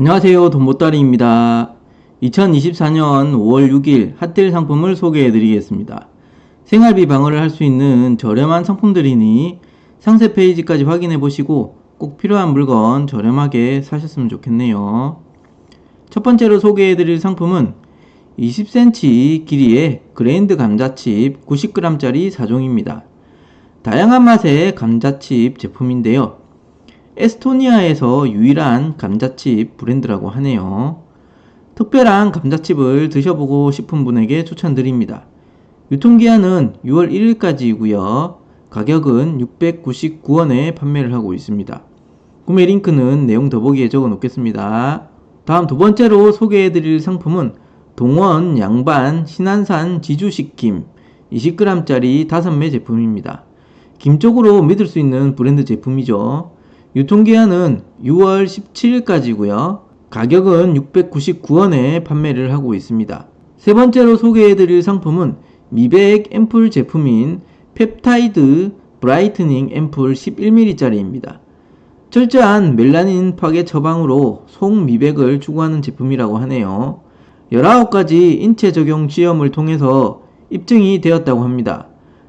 안녕하세요. 돈보따리입니다. 2024년 5월 6일 핫딜 상품을 소개해 드리겠습니다. 생활비 방어를 할 수 있는 저렴한 상품들이니 상세 페이지까지 확인해 보시고 꼭 필요한 물건 저렴하게 사셨으면 좋겠네요. 첫 번째로 소개해 드릴 상품은 20cm 길이의 그레인드 감자칩 90g짜리 4종입니다. 다양한 맛의 감자칩 제품인데요. 에스토니아에서 유일한 감자칩 브랜드라고 하네요. 특별한 감자칩을 드셔보고 싶은 분에게 추천드립니다. 유통기한은 6월 1일까지이고요. 가격은 699원에 판매를 하고 있습니다. 구매 링크는 내용 더보기에 적어 놓겠습니다. 다음 두 번째로 소개해 드릴 상품은 동원 양반 신안산 지주식김 20g짜리 5매 제품입니다. 김 쪽으로 믿을 수 있는 브랜드 제품이죠. 유통기한은 6월 17일까지고요. 가격은 699원에 판매를 하고 있습니다. 세 번째로 소개해드릴 상품은 미백 앰플 제품인 펩타이드 브라이트닝 앰플 11mm짜리입니다. 철저한 멜라닌 파괴 처방으로 속 미백을 추구하는 제품이라고 하네요. 19가지 인체 적용 시험을 통해서 입증이 되었다고 합니다.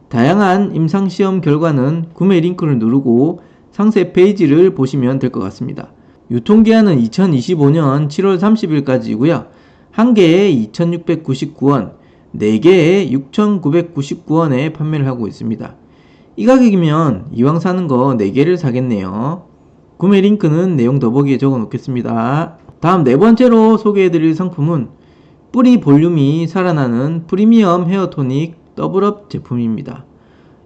다양한 임상시험 결과는 구매 링크를 누르고 상세 페이지를 보시면 될 것 같습니다. 유통기한은 2025년 7월 30일까지이고요. 한 개에 2,699원, 4개에 6,999원에 판매를 하고 있습니다. 이 가격이면 이왕 사는 거 4개를 사겠네요. 구매 링크는 내용 더보기에 적어 놓겠습니다. 다음 네 번째로 소개해 드릴 상품은 뿌리 볼륨이 살아나는 프리미엄 헤어 토닉 더블업 제품입니다.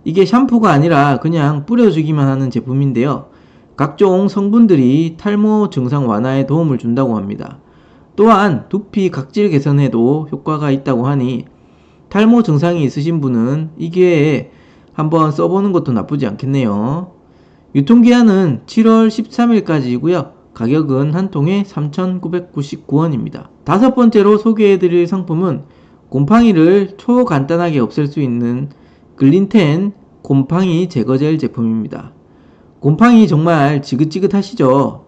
이게 샴푸가 아니라 그냥 뿌려주기만 하는 제품인데요. 각종 성분들이 탈모 증상 완화에 도움을 준다고 합니다. 또한 두피 각질 개선에도 효과가 있다고 하니 탈모 증상이 있으신 분은 이 기회에 한번 써보는 것도 나쁘지 않겠네요. 유통기한은 7월 13일까지이고요. 가격은 한 통에 3,999원입니다. 다섯 번째로 소개해드릴 상품은 곰팡이를 초간단하게 없앨 수 있는 글린텐 곰팡이 제거젤 제품입니다. 곰팡이 정말 지긋지긋하시죠?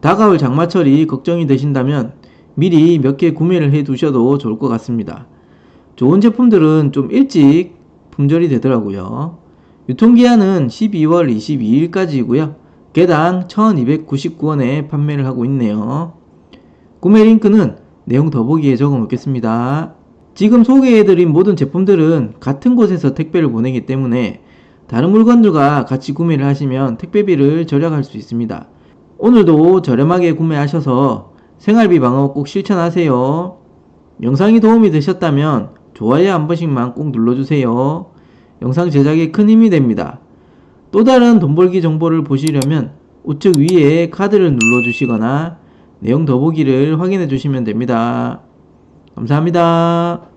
다가올 장마철이 걱정이 되신다면 미리 몇 개 구매를 해 두셔도 좋을 것 같습니다. 좋은 제품들은 좀 일찍 품절이 되더라고요. 유통기한은 12월 22일까지이고요. 개당 1299원에 판매를 하고 있네요. 구매 링크는 내용 더보기에 적어 놓겠습니다. 지금 소개해드린 모든 제품들은 같은 곳에서 택배를 보내기 때문에 다른 물건들과 같이 구매를 하시면 택배비를 절약할 수 있습니다. 오늘도 저렴하게 구매하셔서 생활비 방어 꼭 실천하세요. 영상이 도움이 되셨다면 좋아요 한 번씩만 꼭 눌러주세요. 영상 제작에 큰 힘이 됩니다. 또 다른 돈 벌기 정보를 보시려면 우측 위에 카드를 눌러주시거나 내용 더보기를 확인해 주시면 됩니다. 감사합니다.